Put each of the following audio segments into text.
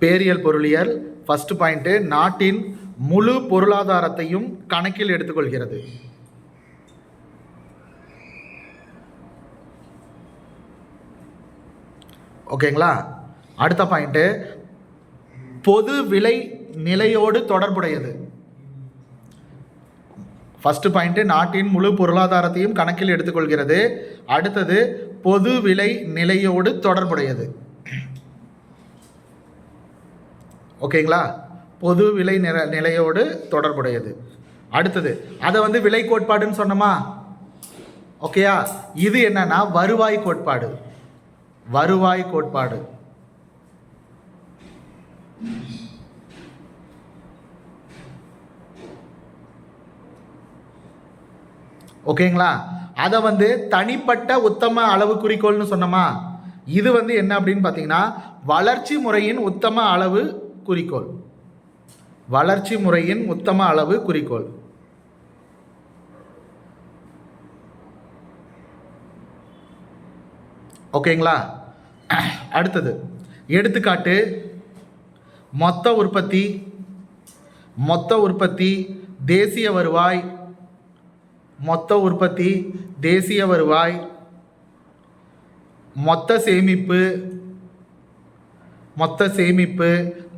பேரியல் பொருளியல் first point நாட்டின் முழு பொருளாதாரத்தையும் கணக்கில் எடுத்துக்கொள்கிறது. ஓகேங்களா அடுத்த பாயிண்ட்டு பொது விலை நிலையோடு தொடர்புடையது. ஃபர்ஸ்ட் பாயிண்ட்டு நாட்டின் முழு பொருளாதாரத்தையும் கணக்கில் எடுத்துக்கொள்கிறது. அடுத்தது பொது விலை நிலையோடு தொடர்புடையது. ஓகேங்களா? பொது விலை நில நிலையோடு தொடர்புடையது. அடுத்தது அதை வந்து விலை கோட்பாடுன்னு சொன்னோமா? ஓகேயா? இது என்னன்னா வருவாய் கோட்பாடு. வருவாய் கோட்பாடு. ஓகேங்களா? அதை வந்து தனிப்பட்ட உத்தம அளவு குறிக்கோள்னு சொன்னோமா? இது வந்து என்ன அப்படின்னு பார்த்தீங்கன்னா வளர்ச்சி முறையின் உத்தம அளவு குறிக்கோள். வளர்ச்சி முறையின் உத்தம அளவு குறிக்கோள். ஓகேங்களா? அடுத்தது எடுத்துக்காட்டு மொத்த உற்பத்தி மொத்த உற்பத்தி தேசிய வருவாய் மொத்த உற்பத்தி தேசிய வருவாய் மொத்த சேமிப்பு மொத்த சேமிப்பு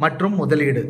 மற்றும் முதலீடு.